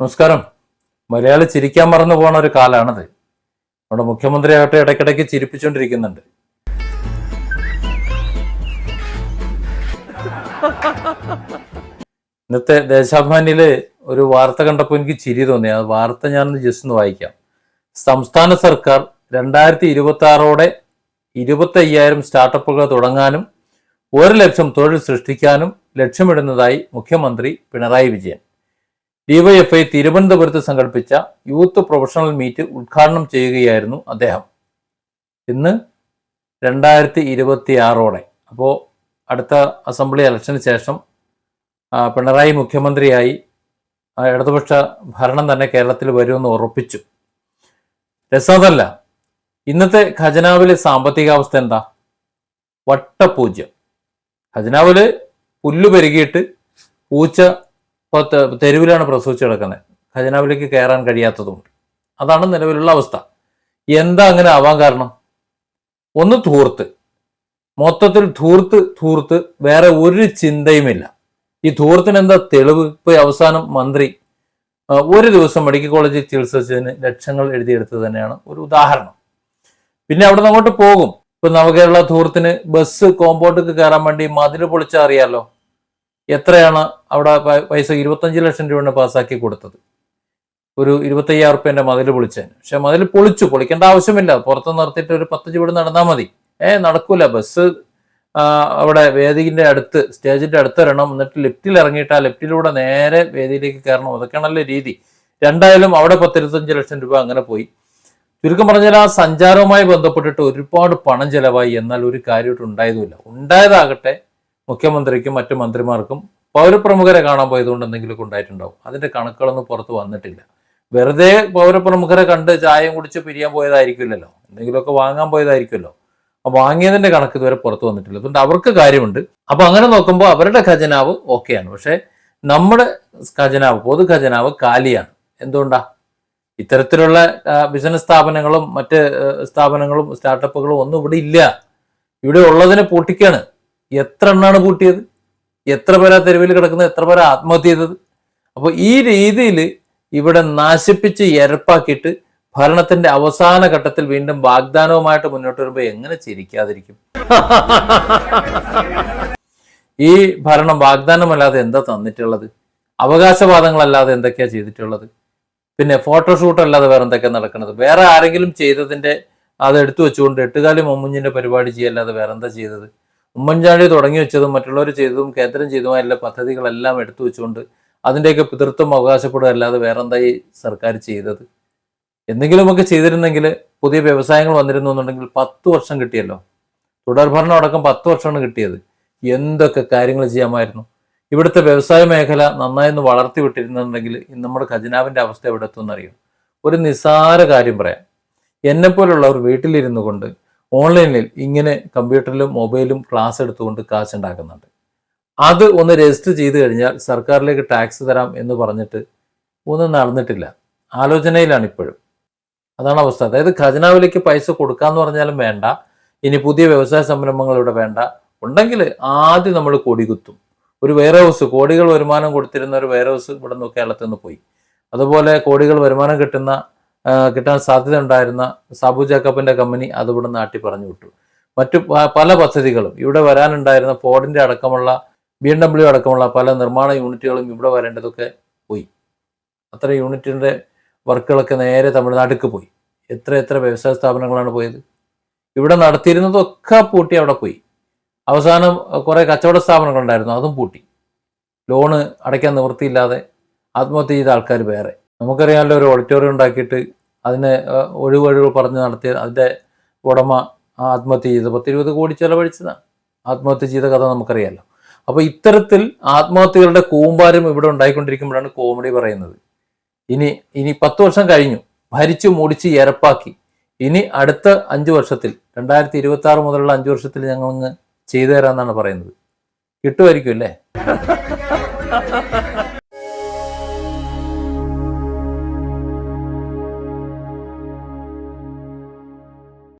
നമസ്കാരം. മലയാളി ചിരിക്കാൻ മറന്നു പോണ ഒരു കാലാണത്. നമ്മുടെ മുഖ്യമന്ത്രിയാകട്ടെ ഇടയ്ക്കിടയ്ക്ക് ചിരിപ്പിച്ചുകൊണ്ടിരിക്കുന്നുണ്ട് ഇന്നത്തെ ദേശാഭിമാനിയിൽ ഒരു വാർത്ത കണ്ടപ്പോൾ എനിക്ക് ചിരി തോന്നി. ആ വാർത്ത ഞാൻ ജസ്റ്റ് ഒന്ന് വായിക്കാം. സംസ്ഥാന സർക്കാർ രണ്ടായിരത്തി ഇരുപത്തി ആറോടെ ഇരുപത്തി അയ്യായിരം സ്റ്റാർട്ടപ്പുകൾ തുടങ്ങാനും ഒരു ലക്ഷം തൊഴിൽ സൃഷ്ടിക്കാനും ലക്ഷ്യമിടുന്നതായി മുഖ്യമന്ത്രി പിണറായി വിജയൻ. ഡിവൈഎഫ്ഐ തിരുവനന്തപുരത്ത് സംഘടിപ്പിച്ച യൂത്ത് പ്രൊഫഷണൽ മീറ്റ് ഉദ്ഘാടനം ചെയ്യുകയായിരുന്നു അദ്ദേഹം. ഇന്ന് രണ്ടായിരത്തി ഇരുപത്തി ആറോടെ അപ്പോൾ അടുത്ത അസംബ്ലി ഇലക്ഷന് ശേഷം പിണറായി മുഖ്യമന്ത്രിയായി ഇടതുപക്ഷ ഭരണം തന്നെ കേരളത്തിൽ വരുമെന്ന് ഉറപ്പിച്ചു. രസമതല്ല ഇന്നത്തെ ഖജനാവിലെ സാമ്പത്തികാവസ്ഥ എന്താ? വട്ടപൂജ്യം. ഖജനാവിൽ പുല്ല് പെരുകിയിട്ട് പൂച്ച ഇപ്പോൾ തെരുവിലാണ് പ്രസവിച്ച് കിടക്കുന്നത്. ഖജനാവിലേക്ക് കയറാൻ കഴിയാത്തതുകൊണ്ട്. അതാണ് നിലവിലുള്ള അവസ്ഥ. എന്താ അങ്ങനെ ആവാൻ കാരണം? ഒന്ന് ധൂർത്ത്. മൊത്തത്തിൽ ധൂർത്ത് ധൂർത്ത് വേറെ ഒരു ചിന്തയുമില്ല. ഈ ധൂർത്തിന് എന്താ തെളിവ്? ഇപ്പൊ അവസാനം മന്ത്രി ഒരു ദിവസം മെഡിക്കൽ കോളേജിൽ ചികിത്സിച്ചതിന് ലക്ഷങ്ങൾ എഴുതിയെടുത്തത് തന്നെയാണ് ഒരു ഉദാഹരണം. പിന്നെ അവിടെ അങ്ങോട്ട് പോകും. ഇപ്പൊ നവകേരള ധൂർത്തിന് ബസ് കോമ്പൗണ്ടിൽ കയറാൻ വേണ്ടി മതിൽ പൊളിച്ചാൽ അറിയാലോ? എത്രയാണ് അവിടെ പൈസ ഇരുപത്തഞ്ച് ലക്ഷം രൂപയാണ് പാസ്സാക്കി കൊടുത്തത്? ഒരു ഇരുപത്തയ്യായിരം റുപ്യന്റെ മതിൽ പൊളിച്ചതിന്. പക്ഷെ മതിൽ പൊളിച്ചു പൊളിക്കേണ്ട ആവശ്യമില്ല. പുറത്ത് നിർത്തിയിട്ട് ഒരു പത്ത് ചുവട് നടന്നാൽ മതി. ഏ നടക്കൂല. ബസ് അവിടെ വേദിന്റെ അടുത്ത് സ്റ്റേജിന്റെ അടുത്ത് വരണം. എന്നിട്ട് ലിഫ്റ്റിൽ ഇറങ്ങിയിട്ട് ആ ലിഫ്റ്റിലൂടെ നേരെ വേദിയിലേക്ക് കയറണം. അതൊക്കെയാണല്ലോ രീതി. രണ്ടായാലും അവിടെ പത്തിരുപത്തഞ്ച് ലക്ഷം രൂപ അങ്ങനെ പോയി. ചുരുക്കം പറഞ്ഞാൽ ആ സഞ്ചാരവുമായി ബന്ധപ്പെട്ടിട്ട് ഒരുപാട് പണം ചെലവായി. എന്നാൽ ഒരു കാര്യമായിട്ട് ഉണ്ടായതുമില്ല. ഉണ്ടായതാകട്ടെ മുഖ്യമന്ത്രിക്കും മറ്റു മന്ത്രിമാർക്കും പൗരപ്രമുഖരെ കാണാൻ പോയതുകൊണ്ട് എന്തെങ്കിലുമൊക്കെ ഉണ്ടായിട്ടുണ്ടാവും. അതിന്റെ കണക്കുകളൊന്നും പുറത്ത് വന്നിട്ടില്ല. വെറുതെ പൗരപ്രമുഖരെ കണ്ട് ചായം കുടിച്ച് പിരിയാൻ പോയതായിരിക്കില്ലല്ലോ. എന്തെങ്കിലുമൊക്കെ വാങ്ങാൻ പോയതായിരിക്കുമല്ലോ അപ്പൊ വാങ്ങിയതിന്റെ കണക്ക് ഇതുവരെ പുറത്ത് വന്നിട്ടില്ല. അതുകൊണ്ട് അവർക്ക് കാര്യമുണ്ട്. അപ്പൊ അങ്ങനെ നോക്കുമ്പോൾ അവരുടെ ഖജനാവ് ഓക്കെയാണ്. പക്ഷെ നമ്മുടെ ഖജനാവ് പൊതു ഖജനാവ് കാലിയാണ്. എന്തുകൊണ്ടാ? ഇത്തരത്തിലുള്ള ബിസിനസ് സ്ഥാപനങ്ങളും മറ്റ് സ്ഥാപനങ്ങളും സ്റ്റാർട്ടപ്പുകളും ഒന്നും ഇവിടെ ഇല്ല. ഇവിടെ ഉള്ളതിനെ പൂട്ടിക്കാണ്. എത്ര എണ്ണാണ് പൂട്ടിയത് എത്ര പേരാ തെരുവിൽ കിടക്കുന്നത്? എത്ര പേരാ ആത്മഹത്യ ചെയ്തത്? അപ്പൊ ഈ രീതിയിൽ ഇവിടെ നാശിപ്പിച്ച് എരപ്പാക്കിയിട്ട് ഭരണത്തിന്റെ അവസാന ഘട്ടത്തിൽ വീണ്ടും വാഗ്ദാനവുമായിട്ട് മുന്നോട്ട് വരുമ്പോൾ എങ്ങനെ ചിരിക്കാതിരിക്കും? ഈ ഭരണം വാഗ്ദാനമല്ലാതെ എന്താ തന്നിട്ടുള്ളത്? അവകാശവാദങ്ങളല്ലാതെ എന്തൊക്കെയാ ചെയ്തിട്ടുള്ളത്? പിന്നെ ഫോട്ടോഷൂട്ട് അല്ലാതെ വേറെ എന്തൊക്കെയാ നടക്കുന്നത്? വേറെ ആരെങ്കിലും ചെയ്തതിന്റെ അത് എടുത്തു വെച്ചുകൊണ്ട് എട്ടുകാലി മമ്മുഞ്ഞിന്റെ പരിപാടി ചെയ്യല്ലാതെ വേറെ എന്താ ചെയ്തത്? ഉമ്മൻചാണ്ടി തുടങ്ങി വെച്ചതും മറ്റുള്ളവർ ചെയ്തതും കേന്ദ്രം ചെയ്തതുമായുള്ള പദ്ധതികളെല്ലാം എടുത്തു വെച്ചുകൊണ്ട് അതിന്റെയൊക്കെ പിതൃത്വം അവകാശപ്പെടുക അല്ലാതെ വേറെ എന്താ ഈ സർക്കാർ ചെയ്തത്? എന്തെങ്കിലുമൊക്കെ ചെയ്തിരുന്നെങ്കിൽ പുതിയ വ്യവസായങ്ങൾ വന്നിരുന്നു എന്നുണ്ടെങ്കിൽ പത്ത് വർഷം കിട്ടിയല്ലോ. തുടർഭരണം അടക്കം പത്ത് വർഷമാണ് കിട്ടിയത്. എന്തൊക്കെ കാര്യങ്ങൾ ചെയ്യാമായിരുന്നു? ഇവിടുത്തെ വ്യവസായ മേഖല നന്നായി ഒന്ന് വളർത്തി വിട്ടിരുന്നുണ്ടെങ്കിൽ നമ്മുടെ ഖജനാവിന്റെ അവസ്ഥ എവിടെ എത്തുമെന്നറിയും? ഒരു നിസ്സാര കാര്യം പറയാം. എന്നെ പോലുള്ളവർ വീട്ടിലിരുന്നു കൊണ്ട് ഓൺലൈനിൽ ഇങ്ങനെ കമ്പ്യൂട്ടറിലും മൊബൈലും ക്ലാസ് എടുത്തുകൊണ്ട് കാശ് ഉണ്ടാക്കുന്നുണ്ട്. അത് ഒന്ന് രജിസ്റ്റർ ചെയ്ത് കഴിഞ്ഞാൽ സർക്കാരിലേക്ക് ടാക്സ് തരാം എന്ന് പറഞ്ഞിട്ട് ഒന്നും നടന്നിട്ടില്ല. ആലോചനയിലാണ് ഇപ്പോഴും. അതാണ് അവസ്ഥ. അതായത് ഖജനാവിലേക്ക് പൈസ കൊടുക്കാന്ന് പറഞ്ഞാലും വേണ്ട. ഇനി പുതിയ വ്യവസായ സംരംഭങ്ങൾ ഇവിടെ വേണ്ട. ഉണ്ടെങ്കിൽ ആദ്യം നമ്മൾ കൊടികുത്തും ഒരു വെയർ ഹൗസ് കോടികൾ വരുമാനം കൊടുത്തിരുന്ന ഒരു വെയർ ഹൗസ് ഇവിടെ നിന്ന് കേരളത്തിൽ നിന്ന് പോയി. അതുപോലെ കോടികൾ വരുമാനം കിട്ടുന്ന കിട്ടാൻ സാധ്യത ഉണ്ടായിരുന്ന സാബു ജാക്കബിന്റെ കമ്പനി അത് ഇവിടെ നാട്ടി പറഞ്ഞു വിട്ടു. മറ്റു പല പദ്ധതികളും ഇവിടെ വരാനുണ്ടായിരുന്ന ഫോർഡിന്റെ അടക്കമുള്ള ബി എം ഡബ്ല്യു അടക്കമുള്ള പല നിർമ്മാണ യൂണിറ്റുകളും ഇവിടെ വരേണ്ടതൊക്കെ പോയി. അത്ര യൂണിറ്റിന്റെ വർക്കുകളൊക്കെ നേരെ തമിഴ്നാട്ടിലേക്ക് പോയി. എത്ര എത്ര വ്യവസായ സ്ഥാപനങ്ങളാണ് പോയത്? ഇവിടെ നടത്തിയിരുന്നതൊക്കെ പൂട്ടി അവിടെ പോയി. അവസാനം കുറെ കച്ചവട സ്ഥാപനങ്ങളുണ്ടായിരുന്നു അതും പൂട്ടി. ലോണ് അടയ്ക്കാൻ നിവൃത്തിയില്ലാതെ ആത്മഹത്യ ചെയ്ത ആൾക്കാർ വേറെ. നമുക്കറിയാമല്ലോ ഒരു ഓഡിറ്റോറിയം ഉണ്ടാക്കിയിട്ട് അതിനെ ഒഴിവഴിവ് പറഞ്ഞ് നടത്തിയ അതിന്റെ ഉടമ ആത്മഹത്യ ചെയ്ത് പത്തിരുപത് കോടി ചെലവഴിച്ചതാണ്. ആത്മഹത്യ ചെയ്ത കഥ നമുക്കറിയാമല്ലോ. അപ്പോൾ ഇത്തരത്തിൽ ആത്മഹത്യകളുടെ കൂമ്പാരം ഇവിടെ ഉണ്ടായിക്കൊണ്ടിരിക്കുമ്പോഴാണ് കോമഡി പറയുന്നത്. ഇനി ഇനി പത്ത് വർഷം കഴിഞ്ഞു. ഭരിച്ചു മുടിച്ച് എരപ്പാക്കി ഇനി അടുത്ത അഞ്ച് വർഷത്തിൽ രണ്ടായിരത്തി ഇരുപത്തി ആറ് മുതലുള്ള അഞ്ചു വർഷത്തിൽ ഞങ്ങൾ ചെയ്തു തരാമെന്നാണ് പറയുന്നത്. കിട്ടുമായിരിക്കും അല്ലേ?